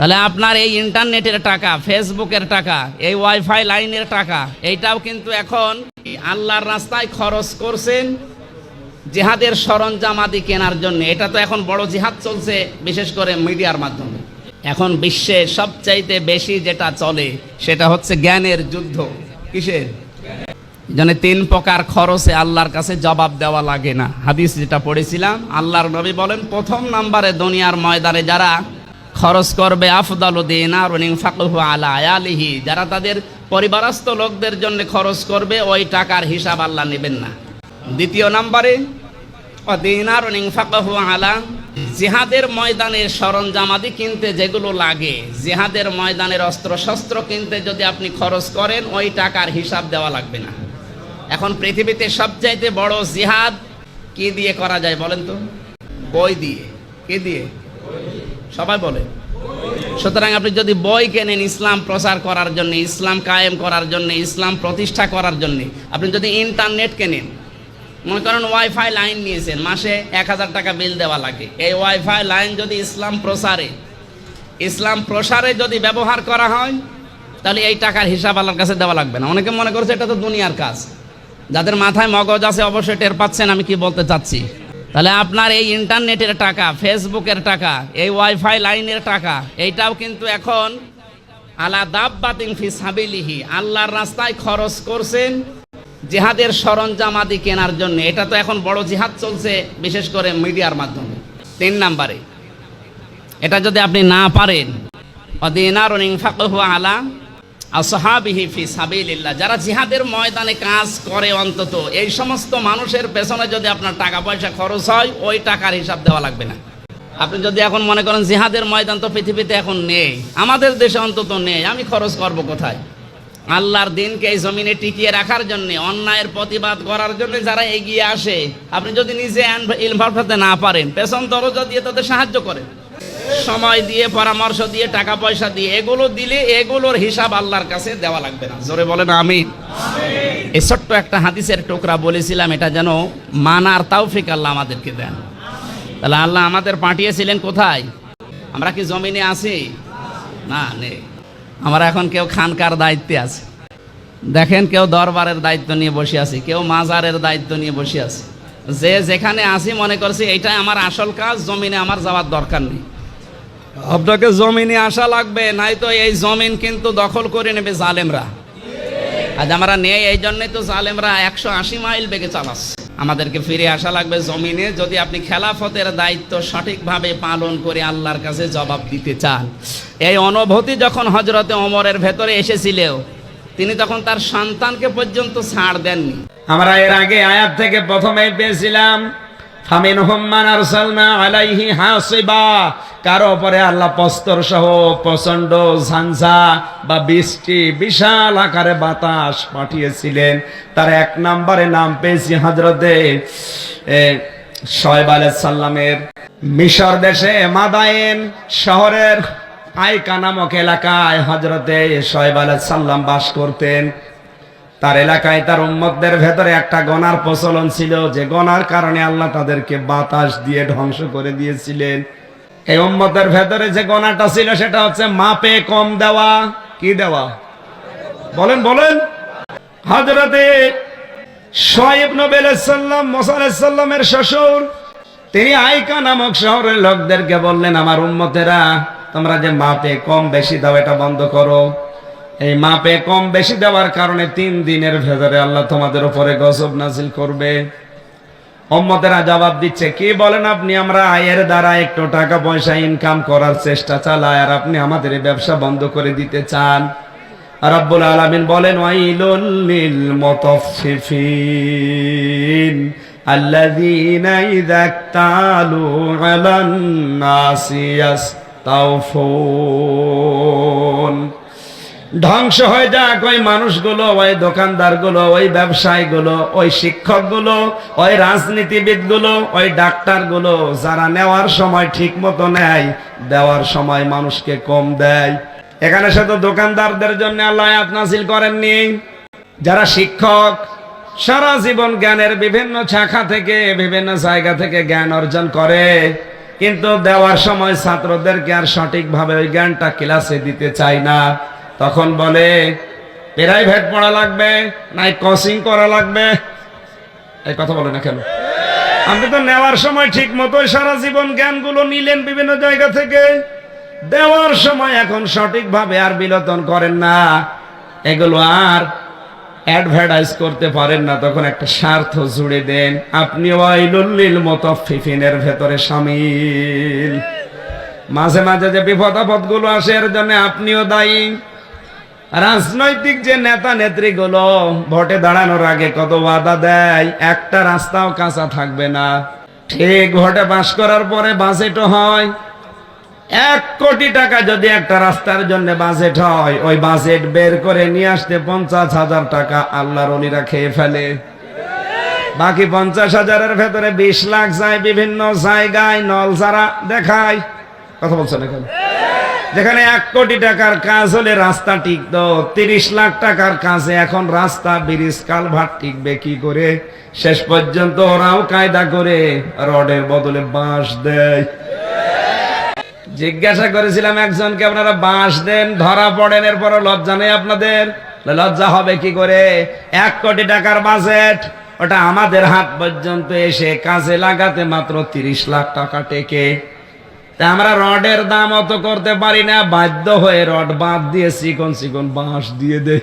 তাহলে আপনার এই ইন্টারনেটের টাকা, ফেসবুকের টাকা, এই ওয়াইফাই লাইনের টাকা, এইটাও কিন্তু এখন আল্লাহর রাস্তায় খরচ করছেন জেহাদের সরঞ্জাম আদি কেনার জন্য। এটা তো এখন বড় জেহাদ চলছে, বিশেষ করে মিডিয়ার মাধ্যমে। এখন বিশ্বে সবচাইতে বেশি যেটা চলে, সেটা হচ্ছে জ্ঞানের যুদ্ধ। কিসের? জন্য তিন প্রকার খরচে আল্লাহর কাছে জবাব দেওয়া লাগে না। হাদিস যেটা পড়েছিলাম, আল্লাহর নবী বলেন, প্রথম নাম্বারে দুনিয়ার ময়দানে যারা খরচ করবে আফদালুদ্দিন আর ফাকহু আলা আয়ালিহি। যারা তাদের পরিবারস্থ লোকদের জন্য খরচ করবে, ওই টাকার হিসাব আল্লাহ নেবেন না। দ্বিতীয় নাম্বারে দিনার ফাকহু আলা জিহাদের ময়দানের সরঞ্জামাদি কিনতে যেগুলো লাগে। জিহাদের ময়দানের অস্ত্র শস্ত্র কিনতে যদি আপনি খরচ করেন, ওই টাকার হিসাব দেওয়া লাগবে না। এখন পৃথিবীতে সবচাইতে বড় জিহাদ কি দিয়ে করা যায় বলেন তো? বই দিয়ে। কে দিয়ে? সবাই বলে। সুতরাং আপনি যদি বই কেনেন ইসলাম প্রচার করার জন্য, ইসলাম কায়েম করার জন্য, ইসলাম প্রতিষ্ঠা করার জন্য, আপনি যদি ইন্টারনেট কেনেন, মনে করেন ওয়াইফাই লাইন নিয়েছেন, মাসে এক হাজার টাকা বিল দেওয়া লাগে। এই ওয়াইফাই লাইন যদি ইসলাম প্রসারে ইসলাম প্রসারে যদি ব্যবহার করা হয়, তাহলে এই টাকার হিসাব আল্লাহর কাছে দেওয়া লাগবে না। অনেকে মনে করছে এটা তো দুনিয়ার কাজ। যাদের মাথায় মগজ আছে, অবশ্যই টের পাচ্ছেন আমি কি বলতে চাচ্ছি। তাহলে আপনার এই ইন্টারনেটের টাকা, ফেসবুকের টাকা, এই ওয়াইফাই লাইনের টাকা, এইটাও কিন্তু এখন আলা দাব্বাতিং ফি সাবিলিহি। আল্লাহর রাস্তায় খরচ করছেন জিহাদের সরঞ্জাম আদি কেনার জন্য। এটা তো এখন বড় জিহাদ চলছে, বিশেষ করে মিডিয়ার মাধ্যমে। তিন নাম্বারে, এটা যদি আপনি না পারেন অদিনার ফাকহু আলা আসহাবিহি ফি সাবিলিল্লাহ, যারা জিহাদের ময়দানে কাজ করে অন্তত, এই সমস্ত মানুষের পেছনে যদি আপনার টাকা পয়সা খরচ হয়, ওই টাকার হিসাব দেওয়া লাগবে না। আপনি যদি এখন মনে করেন জিহাদের ময়দান তো পৃথিবীতে এখন নেই, আমাদের দেশে অন্তত নেই, আমি খরচ করব কোথায়? আল্লাহর দিনকে এই জমিনে টিকিয়ে রাখার জন্য, অন্যায়ের প্রতিবাদ করার জন্য যারা এগিয়ে আসে, আপনি যদি নিজে ইনভলভ হতে না পারেন, পেছন দরজা দিয়ে তাদের সাহায্য করেন। সময় দিয়ে, পরামর্শ দিয়ে, টাকা পয়সা দিয়ে, এগুলো দিলে এগুলোর হিসাব আল্লাহর কাছে দেওয়া লাগবে না। জোরে বলেন আমি এই ছোট্ট একটা হাদিসের টুকরা বলেছিলাম, এটা যেন মানার তাওফিক আল্লাহ আমাদেরকে দেন। তাহলে আল্লাহ আমাদের পাঠিয়েছিলেন কোথায়? আমরা কি জমিনে আছি? না, নেই। আমরা এখন কেউ খানকার দায়িত্বে আছে। দেখেন কেউ দরবারের দায়িত্ব নিয়ে বসে আছি, কেউ মাজারের দায়িত্ব নিয়ে বসে আছে। যে যেখানে আসি মনে করছি, এইটাই আমার আসল কাজ, জমিনে আমার যাওয়ার দরকার নেই। আপনাকে জমিনে আসা লাগবে নাই তো এই জমিন কিন্তু দখল করে নেবে জালেমরা। আজ আমরা নেই, এই জন্যই তো জালেমরা একশো আশি মাইল বেগে চালাচ্ছে। আমাদেরকে ফিরে আসা লাগবে জমিনে, যদি আপনি খেলাফতের দায়িত্ব সঠিকভাবে পালন করে আল্লাহর কাছে জবাব দিতে চান। এই অনুভূতি যখন হজরতে অমরের ভেতরে এসেছিল তিনি তখন তার সন্তানকে পর্যন্ত ছাড় দেননি। আমরা এর আগে আয়াত থেকে প্রথমে পেয়েছিলাম ফামিন হুম্মান আরসালনা আলাইহি হাসিবা। কারও উপরে আল্লাহ পস্তর সহ প্রচণ্ড ঝাঞ্ঝা বা বৃষ্টি, বিশাল আকারে বাতাস পাঠিয়েছিলেন। তার এক নম্বরে নাম পেয়েছি হজরতে শয়েব সাল্লামের মিশর দেশে মাদায়েন শহরের আইকা নামক এলাকায় হজরতে শয়েব সাল্লাম বাস করতেন। তার এলাকায় তার উম্মতদের ভেতরে একটা গনার প্রচলন ছিল, যে গনার কারণে আল্লাহ তাদেরকে বাতাস দিয়ে ধ্বংস করে দিয়েছিলেন। এই উম্মতের ভেতরে যে গনাটা ছিল, সেটা হচ্ছে মাপে কম দেওয়া। কি দেওয়া? বলেন বলেন। হজরতে শোয়েব নবী সাল্লাম মোসাল্লামের শ্বশুর, তিনি আইকা নামক শহরের লোকদেরকে বললেন, আমার উম্মতেরা, তোমরা যে মাপে কম বেশি দাও, এটা বন্ধ করো। এই মাপে কম বেশি দেওয়ার কারণে তিন দিনের ভেতরে আল্লাহ তোমাদের উপরে গজব নাজিল করবে। অম্মতেরা জবাব দিচ্ছে, কি বলেন আপনি? আমরা আয়ের দ্বারা একটু টাকা পয়সা ইনকাম করার চেষ্টা চালাই আর আপনি আমাদের এই ব্যবসা বন্ধ করে দিতে চান। রব্বুল আলামিন বলেন, ওয়াইলুল লিল মুতাফফিফিন আল্লাযীনা ইযা ইক্তালু আলান ধ্বংস হয়ে যাক ওই মানুষগুলো, ওই দোকানদারগুলো, ওই ব্যবসায়ীগুলো, ওই শিক্ষকগুলো, ওই রাজনীতিবিদগুলো, ওই ডাক্তারগুলো, যারা নেওয়ার সময় ঠিক মতো নেয়, দেওয়ার সময় মানুষকে কম দেয়। এখানে শুধু দোকানদারদের জন্য আল্লাহ নাজিল করেননি। যারা শিক্ষক, সারা জীবন জ্ঞানের বিভিন্ন শাখা থেকে, বিভিন্ন জায়গা থেকে জ্ঞান অর্জন করে, কিন্তু দেওয়ার সময় ছাত্রদেরকে আর সঠিকভাবে ওই জ্ঞানটা ক্লাসে দিতে চায় না। তখন বলে প্রাইভেট পড়া লাগবে, নাই কোচিং করা লাগবে। এই কথা বলে না কেন? আপনি তো নেওয়ার সময় ঠিক মতোই সারা জীবন জ্ঞানগুলো নিলেন বিভিন্ন জায়গা থেকে। দেওয়ার সময় এখন সঠিকভাবে আর বিলোতন করেন না। এগুলো আর অ্যাডভার্টাইজ করতে পারেন না। তখন একটা স্বার্থ জুড়ে দেন। আপনি ওয়াইলুল্লিল মুতাফফিফিনের ভেতরে সামিল। মাঝে মাঝে যে বিপদ আপদগুলো আসে, এর জন্য আপনিও দায়ী। রাজনৈতিক যে নেতা নেত্রীগুলো ভোটে দাঁড়ানোর আগে কত বাধা দেয়, একটা রাস্তাও কাঁচা থাকবে না। ঠিক ভোটে পাশ করার পরে বাজেটও হয়। এক কোটি টাকা যদি একটা রাস্তার জন্য বাজেট হয়, ওই বাজেট বের করে নিয়ে আসতে পঞ্চাশ হাজার টাকা আল্লাহর অলিরা খেয়ে ফেলে। বাকি পঞ্চাশ হাজারের ভেতরে বিশ লাখ যায় বিভিন্ন জায়গায় নল যারা দেখায়। কথা বলছেন এখন যেখানে এক কোটি টাকার কাজ হলে রাস্তা টিকত, তিরিশ লাখ টাকার কাজে এখন রাস্তা, ব্রিজ, কালভার্ট টিকবে কি করে? শেষ পর্যন্ত ওরাও কায়দা করে রডের বদলে বাঁশ দেয়। জিজ্ঞাসা করেছিলাম একজনকে, আপনারা বাঁশ দেন, ধরা পড়েন এরপর লজ্জা নেই আপনাদের? লজ্জা হবে কি করে? এক কোটি টাকার বাজেট, ওটা আমাদের হাত পর্যন্ত এসে কাজে লাগাতে মাত্র তিরিশ লাখ টাকা টেকে। আমরা রডের দাম অত করতে পারি না, বাধ্য হয়ে রড বাদ দিয়ে চিকন চিকন বাঁশ দিয়ে দে।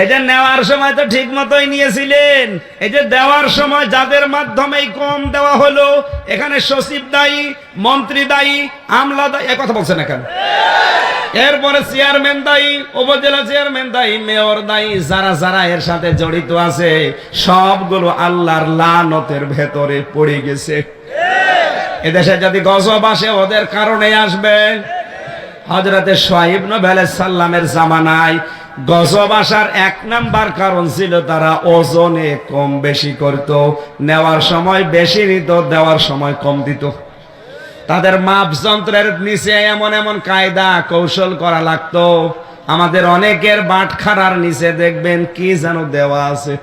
এই যে নেওয়ার সময় তো ঠিক মতোই নিয়েছিলেন। এই যে দেওয়ার সময় যাদের মাধ্যমে কম দেওয়া হলো, এখানে সচিব দায়ী, মন্ত্রী দায়ী, আমলা দায়ী কথা বলছেন এখানে এরপরে চেয়ারম্যান দায়ী, উপজেলা চেয়ারম্যান দায়ী, মেয়র দায়ী, যারা যারা এর সাথে জড়িত আছে, সবগুলো আল্লাহর লানতের ভেতরে পড়ে গেছে। এদেশে যদি গজব আসে, ওদের কারণে আসবে। হজরতে সোহাইব নবেল সাল্লামের জামানায় গজব আসার এক নাম্বার কারণ ছিল তারা ওজনে কম বেশি করত, নেওয়ার সময় বেশি নিত, দেওয়ার সময় কম দিত। তাদের মাপ যন্ত্রের নিচে এমন এমন কায়দা, কৌশল করা লাগতো। আমাদের অনেকের বাটখারার নিচে দেখবেন কি যেন দেওয়া আছে।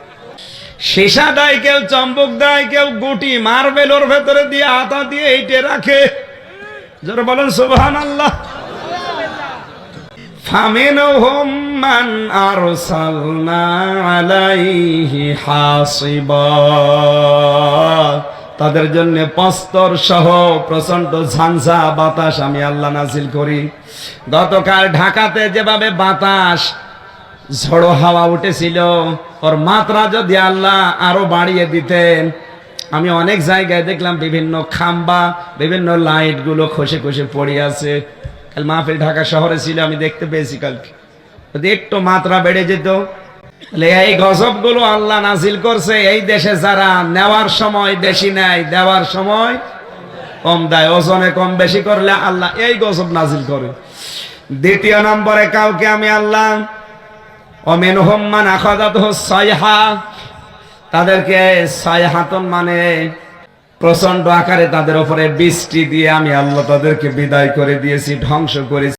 সীসা দেয় কেউ চম্বুক দেয় কেউ গুটি মার্বেলোর ভেতরে দিয়ে আতা দিয়ে এইটে রাখে যারা বলেন সুবহান আল্লাহ فمنهم من أرسلنا عليه حاصبا তাদের জন্য পস্তর সহ প্রচন্ড ঝাঞ্ঝা বাতাস আমি আল্লাহ নাজিল করি গতকাল ঢাকাতে যেভাবে বাতাস ঝড়ো হাওয়া উঠেছিল। ওর মাত্রা যদি আল্লাহ আরও বাড়িয়ে দিতেন, আমি অনেক জায়গায় দেখলাম বিভিন্ন খাম্বা, বিভিন্ন লাইটগুলো খসে খসে পড়ে আছে। কাল মাহফিল ঢাকা শহরে ছিল, আমি দেখতে পেয়েছি কালকে। যদি একটু মাত্রা বেড়ে যেত এই গজবগুলো আল্লাহ নাজিল করছে। এই দেশে যারা নেওয়ার সময় বেশি নেয়, দেওয়ার সময় কম দেয়, ওজনে কম বেশি করলে আল্লাহ এই গজব নাজিল করে। দ্বিতীয় নম্বরে কাউকে আমি আল্লাহ অমেন হোম্মান আখাদাত সাইহা, তাদেরকে ছয়হাতন মানে প্রচণ্ড আকারে তাদের উপরে বৃষ্টি দিয়ে আমি আল্লাহ তাদেরকে বিদায় করে দিয়েছি, ধ্বংস করেছি।